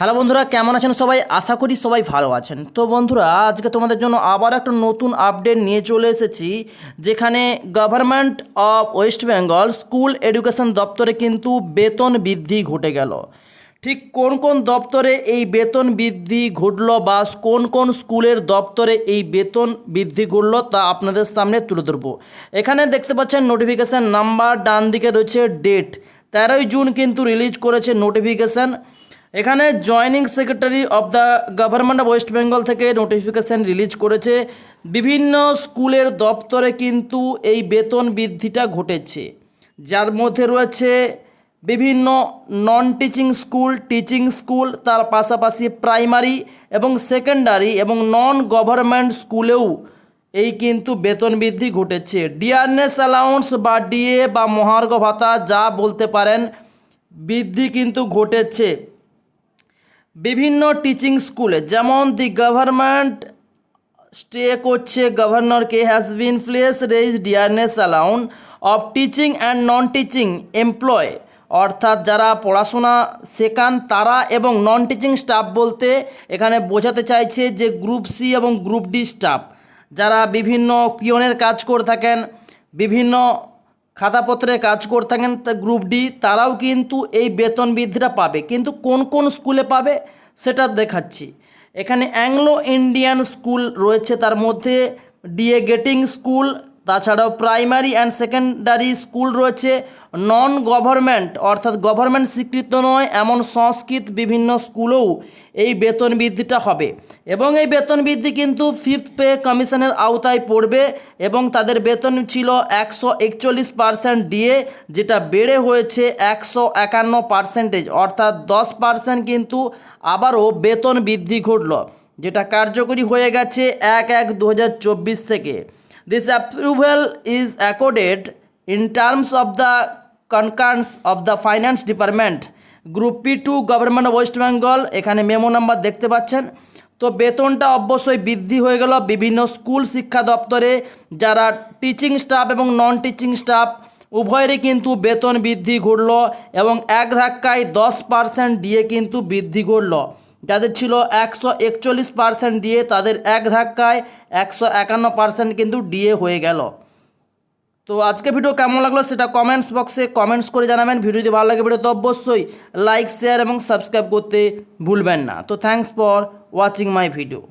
Hello বন্ধুরা, কেমন আছেন সবাই? আশা করি সবাই ভালো আছেন। তো বন্ধুরা, আজকে তোমাদের জন্য আবার একটা নতুন আপডেট নিয়ে চলে এসেছি, যেখানে government of West Bengal school education দপ্তরে কিন্তু বেতন বৃদ্ধি ঘটে গেল। ঠিক কোন কোন দপ্তরে এই বেতন বৃদ্ধি ঘটলো বা কোন কোন স্কুলের দপ্তরে এই বেতন বৃদ্ধি ঘটলো তা আপনাদের সামনে তুলে ধরবো। এখানে দেখতে পাচ্ছেন নোটিফিকেশান নাম্বার ডান দিকে রয়েছে ডেট তেরোই জুন কিন্তু রিলিজ করেছে নোটিফিকেশান এখানে joining secretary of the government of West Bengal থেকে নোটিফিকেশান রিলিজ করেছে। বিভিন্ন স্কুলের দপ্তরে কিন্তু এই বেতন বৃদ্ধিটা ঘটেছে। যার মধ্যে রয়েছে বিভিন্ন non teaching school teaching school তার পাশাপাশি প্রাইমারি এবং সেকেন্ডারি এবং নন গভর্নমেন্ট স্কুলেও এই কিন্তু বেতন বৃদ্ধি ঘটেছে। ডিয়ারনেস অ্যালাউন্স বা ডিএ বা মহার্ঘ ভাতা যা বলতে পারেন, বৃদ্ধি কিন্তু ঘটেছে। বিভিন্ন টিচিং স্কুলে যেমন দি গভর্নমেন্ট স্টে করছে গভর্নরকে has been pleased raise dearness allowance of teaching and non teaching employ অর্থাৎ যারা পড়াশোনা শেখান, তারা এবং নন টিচিং স্টাফ বলতে এখানে বোঝাতে চাইছে যে গ্রুপ সি এবং গ্রুপ ডি স্টাফ যারা বিভিন্ন পিয়নের কাজ করে থাকেন, বিভিন্ন খাতাপত্রে কাজ করে থাকেন গ্রুপ ডি তারাও কিন্তু এই বেতন বৃদ্ধিটা পাবে। কিন্তু কোন কোন স্কুলে পাবে সেটা দেখাচ্ছি। এখানে অ্যাংলো ইন্ডিয়ান স্কুল রয়েছে, তার মধ্যে ডিএ গেটিং স্কুল তাছাড়াও প্রাইমারি অ্যান্ড সেকেন্ডারি স্কুল রয়েছে নন গভর্নমেন্ট অর্থাৎ গভর্নমেন্ট স্বীকৃত নয়, এমন সংস্কৃত বিভিন্ন স্কুলেও এই বেতন বৃদ্ধিটা হবে। এবং এই বেতন বৃদ্ধি কিন্তু ফিফথ পে কমিশনের আওতায় পড়বে এবং তাদের বেতন ছিল একশো একচল্লিশ পার্সেন্ট ডিএ যেটা বেড়ে হয়েছে একশো একান্ন পার্সেন্টেজ অর্থাৎ দশ পার্সেন্ট কিন্তু আবারও বেতন বৃদ্ধি ঘটল, যেটা কার্যকরী হয়ে গেছে এক এক দু থেকে। This approval is accorded in terms of the concurrence of the finance department. Group P to government of West Bengal এখানে মেমো নাম্বার দেখতে পাচ্ছেন। তো বেতনটা অবশ্যই বৃদ্ধি হয়ে গেল বিভিন্ন স্কুল শিক্ষা দপ্তরে। যারা টিচিং স্টাফ এবং নন টিচিং স্টাফ উভয়েরই কিন্তু বেতন বৃদ্ধি ঘটল এবং এক ধাক্কায় দশ পার্সেন্ট দিয়ে কিন্তু বৃদ্ধি ঘটল। যাদের ছিল একশো একচল্লিশ পার্সেন্ট দিয়ে তাদের এক ধাক্কায় একশো একান্ন পার্সেন্ট কিন্তু ডিএ হয়ে গেল। তো আজকে ভিডিও কেমন লাগল সেটা কমেন্টস বক্সে কমেন্টস করে জানাবেন। ভিডিও যদি ভালো লাগে ভিডিও তো অবশ্যই লাইক শেয়ার এবং সাবস্ক্রাইব করতে ভুলবেন না। তো thanks for watching my video